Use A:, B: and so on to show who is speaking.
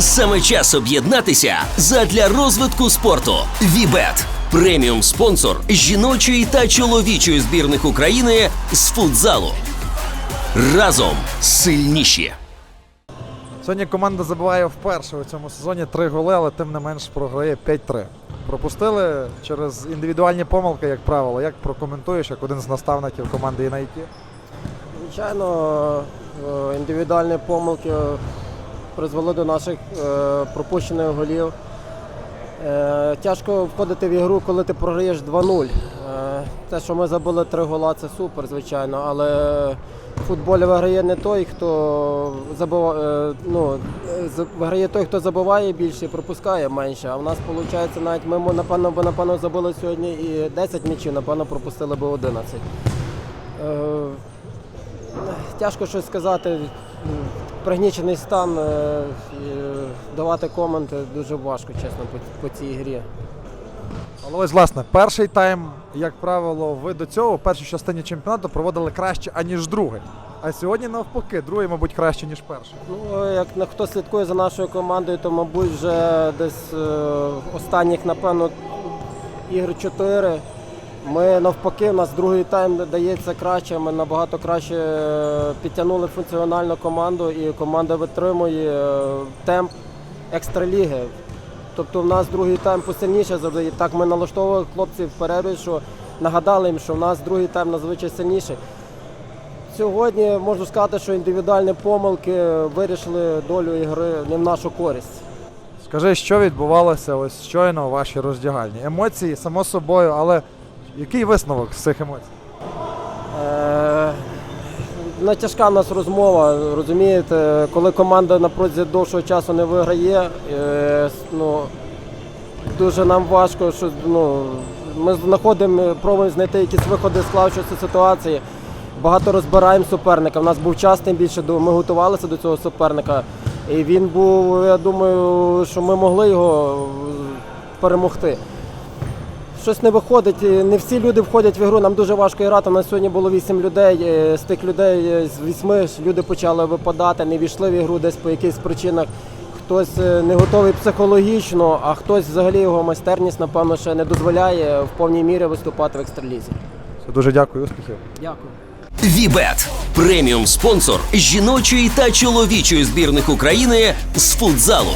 A: Саме час об'єднатися задля розвитку спорту. Вібет преміум спонсор жіночої та чоловічої збірних України з футзалу. Разом сильніші.
B: Сьогодні команда забиває вперше у цьому сезоні три голи, але тим не менш програє 5-3. Пропустили через індивідуальні помилки, як правило. Як прокоментуєш, як один з наставників команди Юнайті?
C: Звичайно, е, індивідуальні помилки призвели до наших е, пропущених голів. Е, Тяжко входити в ігру, коли ти програєш 2-0. Е, Те, що ми забили три гола, це супер, звичайно, але в футболі виграє не той, хто забиває, ну, виграє той, хто забиває більше і пропускає менше. А в нас виходить, навіть ми напевно, б, напевно забили сьогодні і 10 м'ячів, напевно, пропустили б 11. Е, Тяжко щось сказати. Пригнічений стан, е, давати коменти дуже важко, чесно, по, по цій грі.
B: Але ось, власне, перший тайм, як правило, ви до цього в першій частині чемпіонату проводили краще, аніж другий. А сьогодні навпаки, другий, мабуть, краще, ніж перший.
C: Ну, як на хто слідкує за нашою командою, то, мабуть, вже десь е, останніх, напевно, ігр 4. Ми навпаки, у нас другий тайм дається краще. Ми набагато краще е, підтягнули функціональну команду, і команда витримує е, темп екстраліги. Тобто в нас другий тайм посильніше завжди. Так ми налаштовували хлопців в що нагадали їм, що в нас другий тайм надзвичай сильніший. Сьогодні можу сказати, що індивідуальні помилки вирішили долю ігри не в нашу користь.
B: Скажи, що відбувалося ось щойно у вашій роздягальні? Емоції, само собою, але який висновок з цих емоцій?
C: Е, ну, тяжка в нас розмова, розумієте, коли команда на протязі довшого часу не виграє, е, ну, дуже нам важко, що ну, ми знаходимо, пробуємо знайти якісь виходи з склавшої ситуації. Багато розбираємо суперника. У нас був час, тим більше ми готувалися до цього суперника. І він був, я думаю, що ми могли його перемогти. Щось не виходить. Не всі люди входять в ігру. Нам дуже важко грати. У нас сьогодні було вісім людей. е, З тих людей е, з вісьми люди почали випадати, не війшли в ігру десь по якихось причинах. Хтось е, не готовий психологічно, а хтось взагалі його майстерність, напевно, ще не дозволяє в повній мірі виступати в екстралізі.
B: Все, дуже дякую, успіхів.
C: Дякую.
A: Вібет преміум спонсор жіночої та чоловічої збірних України з футзалу.